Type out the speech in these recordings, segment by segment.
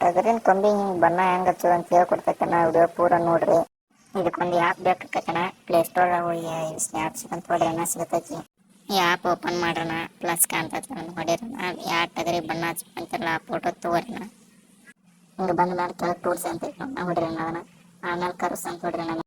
ಟಗರಿನ Kombi ಹಿಂಗ್ ಬಣ್ಣ ಹೆಂಗ್ ಹಚ್ಚೋದು ಅಂತ ಹೇಳ್ಕೊಡ್ತೈತಣ್ಣ ವಿಡಿಯೋ ಪೂರ ನೋಡ್ರಿ. ಇದಕ್ಕೊಂದು ಆ್ಯಪ್ ಬೇಕಾಕೈತಣ್ಣ ಪ್ಲೇ ಸ್ಟೋರ್ ಹೋಗಿ ಸ್ನ್ಯಾಪ್ಸ್ ಅಂತ ಹೊಡ್ರಣ ಸಿಗತೈತಿ. ಈ ಆ್ಯಪ್ ಓಪನ್ ಮಾಡ್ರಣ ಪ್ಲಸ್ ಕಾಣ್ತೈತಿ ನಾನು ಹೊಡಿರಣ ಯಾವ ಟಗರಿ ಬಣ್ಣ ಹಚ್ಬೇಕಂತಾರಲ್ಲ, ಆ ಫೋಟೋ ತಗೋರಿನ ಹಿಂಗೆ ಬಂದ ಮೇಲೆ ಕೆಳಗೆ ಟೂಲ್ಸ್ ಅಂತ ನಾನು ಹೊಡ್ರಣ ಅದನ್ನ. ಆಮೇಲೆ ಕರ್ಸ್ ಅಂತ ನಾನು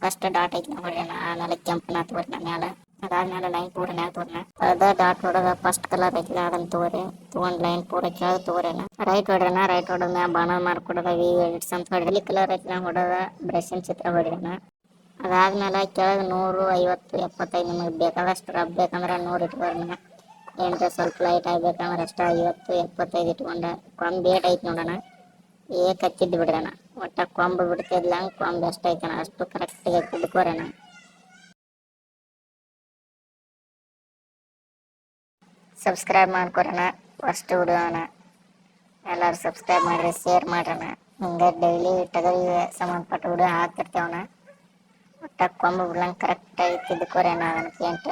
ಫಸ್ಟ್ ಡಾಟ್ ಐತಿ ಹೊಡ್ರಣ ಆಮೇಲೆ ಕೆಂಪನ ತಗೋರಿನ ಮ್ಯಾಲ. ಅದಾದ್ಮೇಲೆ ಲೈನ್ ಪೂರ ತೋರಿನ. ಅದ ಡಾಟ್ ಹೊಡೋದ ಫಸ್ಟ್ ಕಲರ್ ಐತಿ ಅದನ್ನ ತಗೋರಿ ತಗೊಂಡ್ ಲೈನ್ ಪೂರ ಕೆಳಗೆ ತೋರಿನ. ರೈಟ್ ಹೊಡ್ರಣ ರೈಟ್ ಹೊಡೋದ ಬಣ್ಣ ಬಾಣ ಮಾಡ್ಕೊಡೋದ ವಿ ಎಡಿಟ್ಸ್ ಅಂತ ಹೊಡ್ರಿ. ಕಲರ್ ಐತಿ ನಾ ಹೊಡೋದ ಬ್ರಷಿನ ಚಿತ್ರ ಹೊಡ್ರಿನ. ಅದಾದ್ಮೇಲೆ ಕೆಳಗೆ ನೂರು, ಐವತ್ತು, ಎಪ್ಪತ್ತೈದು ನಿಮಗೆ ಬೇಕಾದಷ್ಟು ರಬ್ ಬೇಕಂದ್ರೆ ನೂರು ಇಟ್ಕೊಳ್ರಿ ಏನ್ರ ಸ್ವಲ್ಪ ಲೈಟ್ ಆಗ್ಬೇಕಂದ್ರೆ ಅಷ್ಟ ಐವತ್ತು, ಎಪ್ಪತ್ತೈದು ಇಟ್ಕೊಂಡ. ಕೊಂಬ್ ಏಟ್ ಐತಿ ನೋಡೋಣ. ಏಕ್ ಹಚ್ಚಿದ್ದು ಬಿಡ್ರಣ ಒಟ್ಟ ಕೊಂಬ ಬಿಡ್ತಿದ್ಲ ಕೊಂಬ್ ಎಷ್ಟು ಐತಣ ಅಷ್ಟು ಕರೆಕ್ಟಾಗಿ ತಿಳ್ಕೊರಣ ಸಬ್ಸ್ಕ್ರೈಬ್ ಮಾಡ್ಕೊರೋಣ. ಫಸ್ಟ್ ವಿಡಿಯೋನ ಎಲ್ಲರೂ ಸಬ್ಸ್ಕ್ರೈಬ್ ಮಾಡ್ರಿ ಶೇರ್ ಮಾಡೋಣ ಹಿಂಗೆ ಡೈಲಿ ಟಗರಿಗೆ ಸಂಬಂಧಪಟ್ಟ ವಿಡಿಯೋ ಹಾಕ್ತಿರ್ತೇವಣ್ಣ ಒಟ್ಟ ಕೊಂಬು ಬಿಡ್ಲಂಗೆ ಕರೆಕ್ಟಾಗಿ ತಿದ್ಕೋರೇನ ಅದನ್ನ ಪೇಂಟ್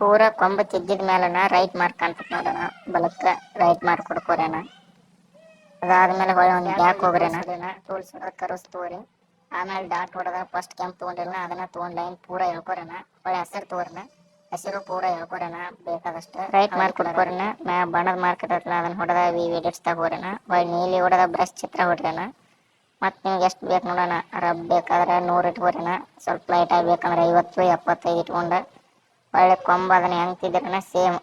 ಪೂರ ಕೊಂಬ ತಿದ್ದಿದ ಮೇಲನ ರೈಟ್ ಮಾರ್ಕ್ ಅಂತ ನೋಡೋಣ ಬಲಕ್ಕ ರೈಟ್ ಮಾರ್ಕ್ ಕೊಡ್ಕೋರೇನ. ಅದಾದ್ಮೇಲೆ ಹೊಳೆ ಒಂದು ಬ್ಯಾಕ್ ಹೋಗ್ರೇನ. ಟೂಲ್ಸ್ ಕರಸ್ ತಗೋರಿ ಆಮೇಲೆ ಡಾಟ್ ಹೊಡೆದ ಫಸ್ಟ್ ಕೆಂಪ್ ತಗೊಂಡಿರನ ಅದನ್ನ ತೊಗೊಂಡ್ ಲೈನ್ ಪೂರ ಹೇಳ್ಕೊರೇನ ಹೊಳೆ ಹಸಿರು ತಗೋರನ ಹಸಿರು ಪೂರ ಹೇಳ್ಕೊರೇನ ಬೇಕಾದಷ್ಟು ರೈಟ್ ಮಾರ್ಕ್ ಕೊಡ್ಕೋರೇನ. ನಾ ಬಣ್ಣದ ಮಾರ್ಕ್ ಇರ್ತೈತಲ್ಲ ಅದನ್ನ ಹೊಡೆದ ವಿ ಎಡಿಟ್ಸ್ ತಗೋರೇನ. ಹೊಳೆ ನೀಲಿ ಹೊಡೆದ ಬ್ರಷ್ ಚಿತ್ರ ಹೊಡ್ರೇನ. ಮತ್ತು ನಿಮ್ಗೆ ಎಷ್ಟು ಬೇಕು ನೋಡೋಣ ರಬ್ ಬೇಕಾದ್ರೆ ನೂರು ಇಟ್ಕೋರೇನ. ಸ್ವಲ್ಪ ಲೈಟ್ ಆಗ್ಬೇಕಂದ್ರೆ ಐವತ್ತು ಎಪ್ಪತ್ತೈದು ಇಟ್ಕೊಂಡು ಒಳ್ಳೆ ಕೊಂಬ ಅದನ್ನ ಹೆಂಗ್ ತಿದ್ರನ ಸೇಮ್.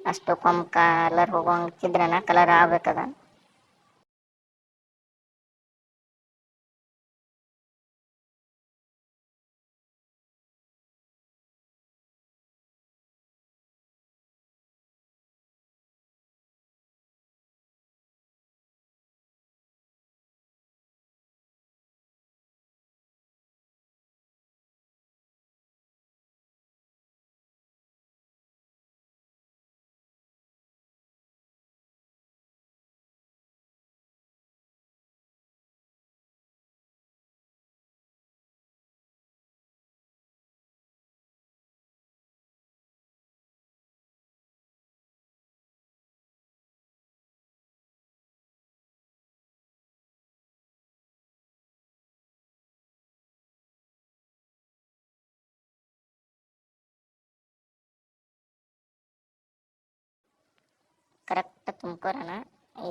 ಅಷ್ಟು ಕೊಂಬ ಕಲರ್ ಹೋಗೋಂಗ್ ತಿದ್ರನ ಕಲರ್ ಆಗ್ಬೇಕದ. ಕರೆಕ್ಟ್ ತುಂಬ್ಕೊರಣ.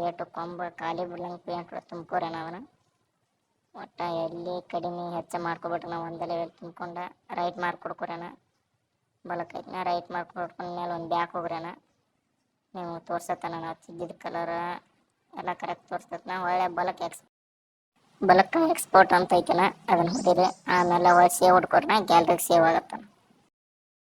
ಏಟು ಕೊಂಬ ಖಾಲಿ ಬಿಡ್ಲಂಗ್ ಪೇಂಟ್ ತುಂಬ್ಕೊರಣ ಅವನ. ಒಟ್ಟ ಎಲ್ಲಿ ಕಡಿಮೆ ಹೆಚ್ಚು ಮಾಡ್ಕೊಬಿಟ್ರೆ ನಾವು ಒಂದೇ ಲೆವೆಲ್ ತುಂಬ್ಕೊಂಡ ರೈಟ್ ಮಾರ್ಕ್ ಕೊಡ್ಕೊರಣ. ಬಲಕೈತಿನ ರೈಟ್ ಮಾರ್ಕ್ ಕೊಡ್ಕೊಂಡ ಮೇಲೆ ಒಂದು ಬ್ಯಾಕ್ ಹೋಗ್ರಣ. ನೀವು ತೋರ್ಸತ್ತನ ನಾವು ತಿದ್ದಿದ ಕಲರ್ ಎಲ್ಲ ಕರೆಕ್ಟ್ ತೋರ್ಸತ್ತನ ಒಳ್ಳೆ ಬಲಕ್ ಎಕ್ಸ್ ಬಲಕ್ಕ ಎಕ್ಸ್ಪೋರ್ಟ್ ಅಂತ ಐತನ, ಅದನ್ನ ಹೊಡಿರಿ. ಆಮೇಲೆ ಒಳ್ಳೆ ಸೇವ್ ಹೊಡ್ಕೊರ್ನ ಗ್ಯಾಲ್ರಿಗೆ ಸೇವ್ ಆಗತ್ತನ.